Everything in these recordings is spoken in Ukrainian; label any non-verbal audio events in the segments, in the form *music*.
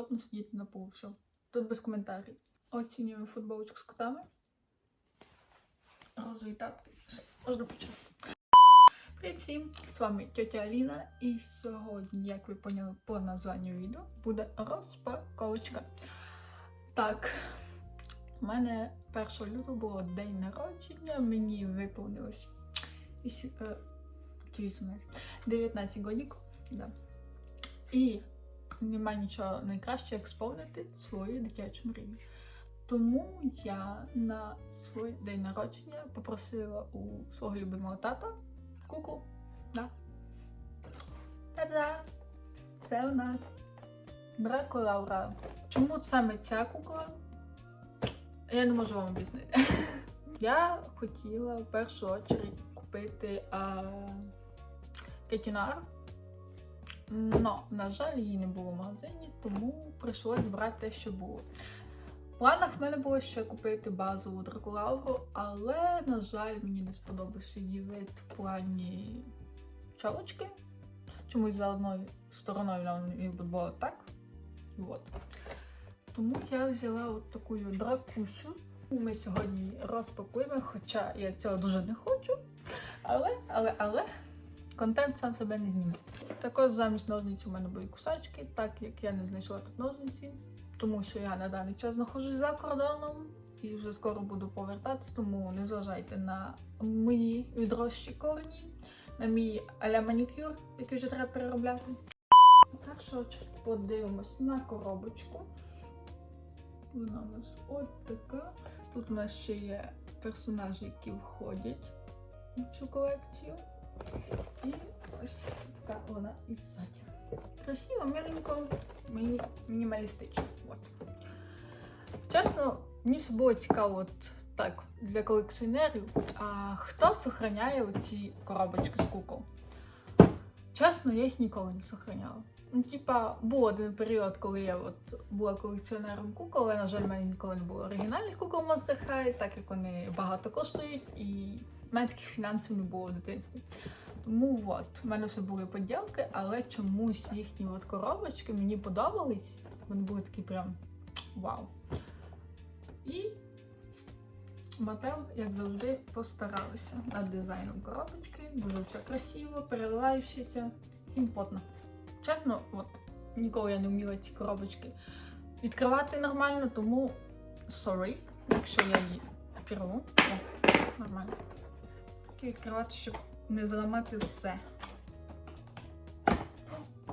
удобно сидіти на полу. Все. Тут без коментарів. Оцінюємо футболочку з котами. Розові тапки. Все, можна почати. Привіт всім! З вами тетя Аліна, і сьогодні, як ви поняли по названню відео, буде розпаковочка. Так, у мене 1 лютого було день народження, мені виповнилось вісі- е, 18, 19 годик. Да. І немає нічого найкращого, як сповнити свою дитячу мрію. Тому я на свій день народження попросила у свого любимого тата куклу. Да. Та-да! Це у нас Дракулаура. Чому саме ця кукла? Я не можу вам об'яснити. *laughs* Я хотіла в першу очередь купити а, кетінар. Но, на жаль, її не було в магазині, тому прийшлось брати те, що було. В планах в мене було ще купити базову дракулауру, але, на жаль, мені не сподобався її вид в плані чолочки. Чомусь за одною стороною мені було так. От. Тому я взяла от таку дракушу. Ми сьогодні розпакуємо, хоча я цього дуже не хочу. Але, але, але контент сам себе не зніме. Також замість ножниць у мене були кусачки, так як я не знайшла тут ножниці, тому що я на даний час знаходжусь за кордоном і вже скоро буду повертатись, тому не зважайте на мої відрощі корені, на мій аля манікюр, який вже треба переробляти. Так що подивимось на коробочку. Вона у нас от така. Тут у нас ще є персонажі, які входять в цю колекцію. І ось така вона і ззаді. Красиво, миленько, мені мінімалістично. От. Чесно, мені все було цікаво от так для колекціонерів. А хто сохраняє оці коробочки з кукол? Чесно, я їх ніколи не сохраняла. Ну, типа, був один період, коли я от була колекціонером кукол, але, на жаль, в мене ніколи не було оригінальних кукол Monster High, так як вони багато коштують, і в мене таких фінансів не було в дитинстві. Тому от, в мене все були поділки, але чомусь їхні от коробочки мені подобались. Вони були такі прям вау. І Мател, як завжди, постаралися над дизайном коробочки. Дуже все красиво, переливаючися, симпотно. Чесно, от ніколи я не вміла ці коробочки відкривати нормально, тому sorry, якщо я її. О, нормально. Відкривати, щоб не зламати все.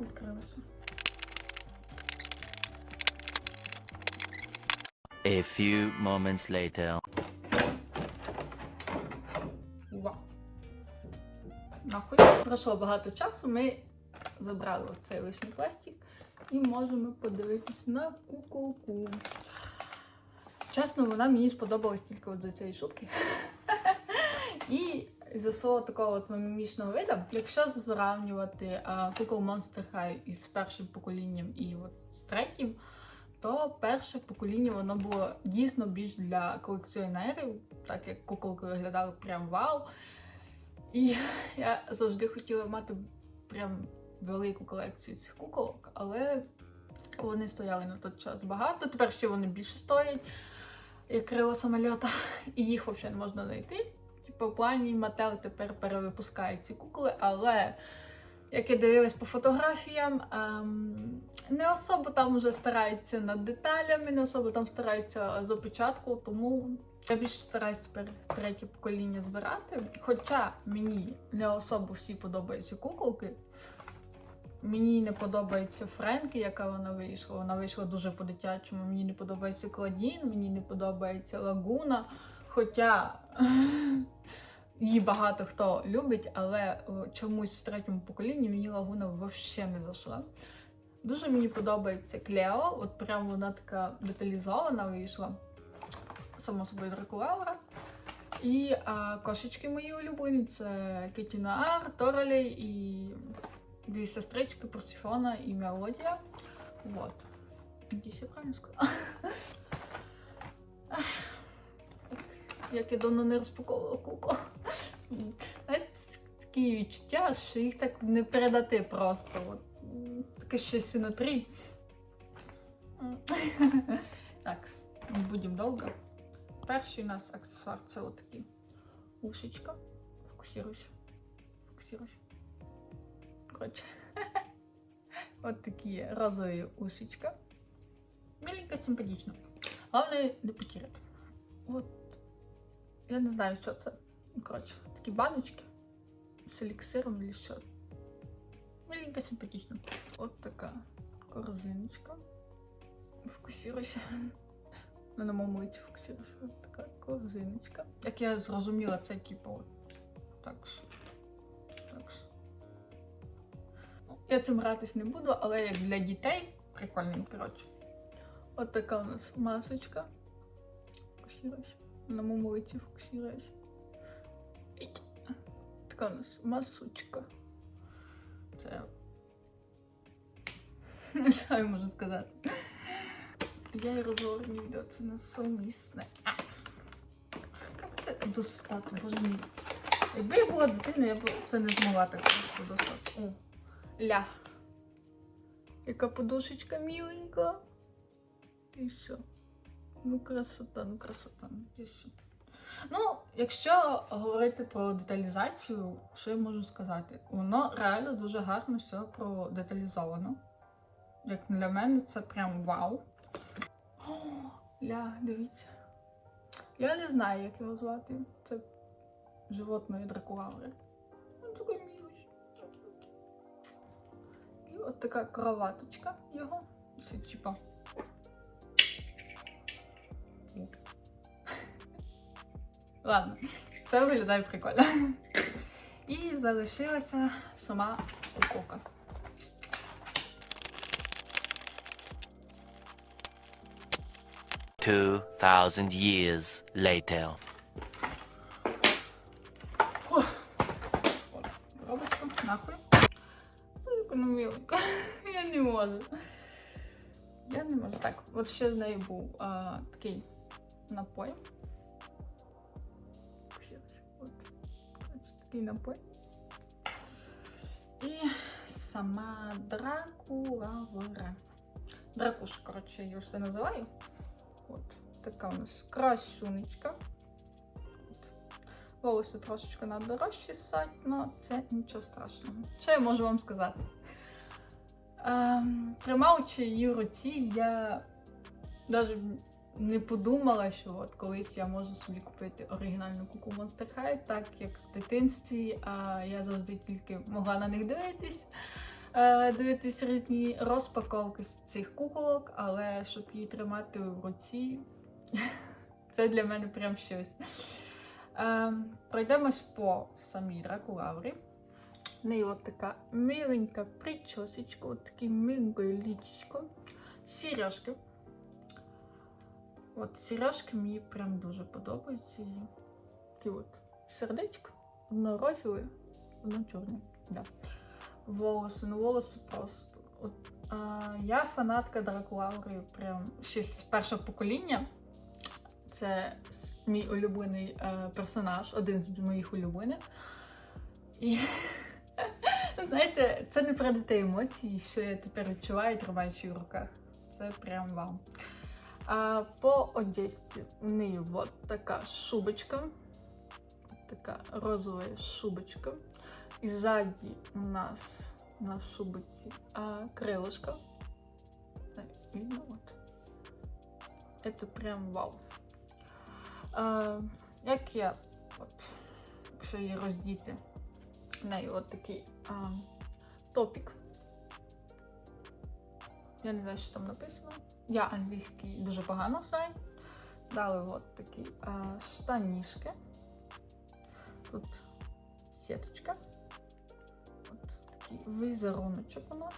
Відкрилося. A few moments later. Вау. Нахуй. Пройшло багато часу, ми забрали цей лишній пластик і можемо подивитись на куколку. Чесно, вона мені сподобалась тільки от за цієї шутки. *laughs* І за свого такого от мімічного виду, якщо зрівнювати а, кукол Monster High із першим поколінням і от з третім, то перше покоління воно було дійсно більш для колекціонерів, так як куколки виглядали прям вау. І я завжди хотіла мати прям велику колекцію цих куколок, але вони стояли на той час багато. Тепер ще вони більше стоять, як крило самольота, *laughs* і їх взагалі не можна знайти. Типу, в плані Матtel тепер перевипускає ці кукли, але як я дивилась по фотографіям, ем, не особо там вже стараються над деталями, не особо там стараються з опечатку, тому я більше стараюсь тепер третє покоління збирати. Хоча мені не особо всі подобаються куколки. Мені не подобається Френкі, яка вона вийшла. Вона вийшла дуже по-дитячому. Мені не подобається Кладін, мені не подобається Лагуна. Хоча її багато хто любить, але чомусь в третьому поколінні мені Лагуна взагалі не зайшла. Дуже мені подобається Клео, от прям вона така деталізована вийшла. Само собою Дракулаура. І а, кошечки мої улюблені це Кеті Нуар, Торелей і дві сестрички Персифона і Мелодія. Вот. Надіюсь, я правильно сказала. Як я давно не розпаковувала куклу. Такі відчуття, що їх так не передати просто. От, таке щось внутрі. Так, будемо довго. Перший у нас аксесуар це отакі ушечка. Фокусируйся. Фокусируйся. Коротше. От такі розові ушечка. Миленько, симпатично. Головне не потеряти. От. Я не знаю, що це. Ну, Коротше, такі баночки з еліксиром чи що. Миленько, симпатично. От така корзиночка. Фокусируйся. На моєму лиці фокусируйся. От така корзиночка. Як я зрозуміла, це типу так. Так. Ну, Я цим гратись не буду, але як для дітей прикольно, коротше. От така у нас масочка. Фокусируйся. На моєму лиці фокусируйся. Така у нас масочка. Це. *laughs* Що я можу сказати? Я і розговорні відео, це не сумісне. Як це достати, боже мій. Якби я була дитиною, я б це не змогла так просто достати. О, ля. Яка подушечка міленька. І що? Ну, красота, ну красота. ну? Ну, якщо говорити про деталізацію, що я можу сказати? Воно реально дуже гарно все продеталізовано. Як для мене, це прям вау. О, ля, дивіться. Я не знаю, як його звати. Це животної дракулаври. Він такий мілий. І от така кроваточка його. Типа. Ладно, це виглядає прикольно. І залишилася сама упаковка. Two thousand years later. Коробочку, нахуй. Ну, Економілка. *laughs* Я не можу. Я не можу. Так, от ще з нею був а, такий напой. Ось такий напой. І сама дракулавра. Дракуша, коротше, я все називаю. От така у нас красунечка. Волоси трошечки треба розчесати, але це нічого страшного. Що я можу вам сказати? Ем, тримаючи її в руці, я навіть не подумала, що от колись я можу собі купити оригінальну куку Monster High, так як в дитинстві а я завжди тільки могла на них дивитись. е, Дивитись різні розпаковки з цих куколок, але щоб її тримати в руці, *laughs* це для мене прям щось. Ем, пройдемось по самій дракулаврі. В неї от така миленька причосочка, от таке миленьке лічечко. Сережки. От сережки мені прям дуже подобаються. І от сердечко. Одно розове, одно чорне. Да. Волоси, ну волоси просто. От, а, я фанатка Дракулаври прям ще з першого покоління. Це мій улюблений е, персонаж, один з моїх улюблених. І *laughs* знаєте, це не передати емоції, що я тепер відчуваю, тримаючи в руках. Це прям вау. А по одежці в неї от така шубочка. Така розова шубочка. І ззаді у нас на шубочці а, крилышко. Так, видно от. Это прям вау. А, як я, от, якщо її роздіти, в неї от такий а, топік. Я не знаю, що там написано. Я англійський дуже погано знаю. Дали от такі а, штанішки. Тут сіточка. От такий візеруночок у нас.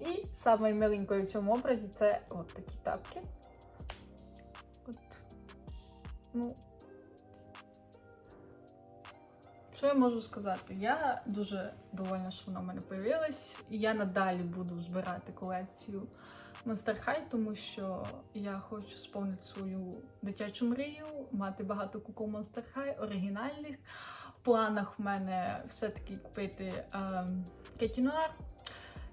І саме миленькою в цьому образі це от такі тапки. От. Ну. Що я можу сказати? Я дуже довольна, що вона в мене появилась. І я надалі буду збирати колекцію Monster High, тому що я хочу сповнити свою дитячу мрію, мати багато куку Monster High, оригінальних. В планах в мене все-таки купити ем, Кеті Нуар.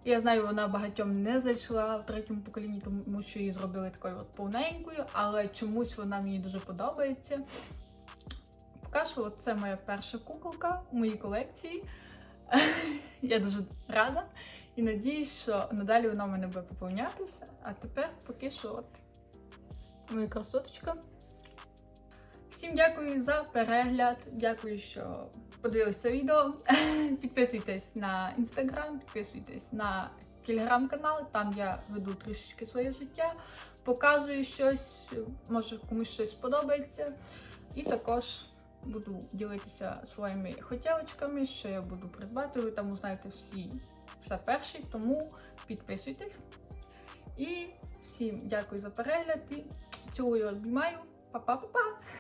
Я знаю, вона багатьом не зайшла в третьому поколінні, тому що її зробили такою от повненькою, але чомусь вона мені дуже подобається. Поки це моя перша куколка у моїй колекції. *laughs* Я дуже рада і надіюсь, що надалі вона в мене буде поповнятися. А тепер поки що от моя красоточка. Всім дякую за перегляд. Дякую, що подивилися це відео. *laughs* Підписуйтесь на інстаграм, підписуйтесь на телеграм-канал, там я веду трішечки своє життя, показую щось, може комусь щось сподобається. І також буду ділитися своїми хотілочками, що я буду придбати. Ви там узнаєте всі все перші, тому підписуйтесь. І всім дякую за перегляд і цілую, обіймаю. Па-па-па-па!